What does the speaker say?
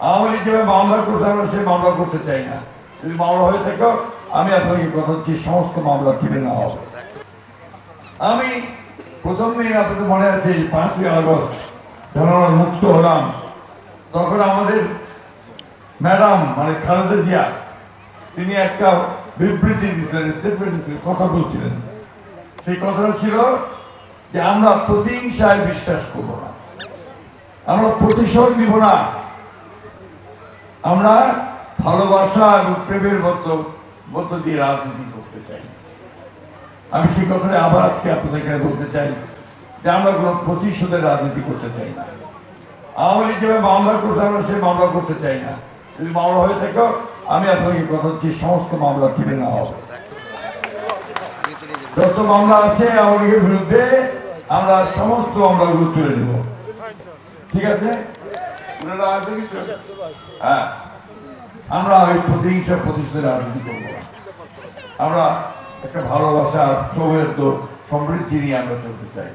আওয়ামী লীগ যেভাবে মামলা করতে আমরা সে মামলা করতে চাই না। যদি মামলা হয়ে থাকে, আমি আপনাকে কথা হচ্ছে সমস্ত মামলা তুলে নেওয়া হবে। আমি প্রথম দিন আপনাদের মনে আছে, পাঁচই আগস্ট যখন মুক্ত হলাম। তখন আমাদের ম্যাডাম মানে খালেদা জিয়া, তিনি একটা বিবৃতি দিয়েছিলেন স্টেটমেন্ট দিয়েছিলেন, কথা বলছিলেন। সেই কথাটা ছিল যে আমরা প্রতিহিংসায় বিশ্বাস করব না। আমরা প্রতিশোধ নিব না। আমরা ভালোবাসা এবং প্রেমের মতো, মধ্য দিয়ে রাজনীতি করতে চাই। আমি সেই কথাটা আবার আজকে আপনাদের এখানে বলতে চাই যে আমরা কোনো প্রতিশোধের রাজনীতি করতে চাই না। আওয়ামী লীগ যেভাবে মামলা করতে আমরা সে মামলা করতে চাই না। যদি মামলা হয়ে থাকে আমি আপনাকে কথা হচ্ছে সমস্ত মামলা তুলে নেওয়া হবে। যত মামলা আছে আওয়ামী লীগের বিরুদ্ধে আমরা সমস্ত মামলাগুলো তুলে নেব। ঠিক আছে তুলে নেওয়া আছে কিছু? হ্যাঁ। আমরা ওই প্রতিহিংসা প্রতিশোধের রাজনীতি করব। আমরা একটা ভালোবাসা সৌহার্দ্য সমৃদ্ধি নিয়ে আমরা চলতে চাই।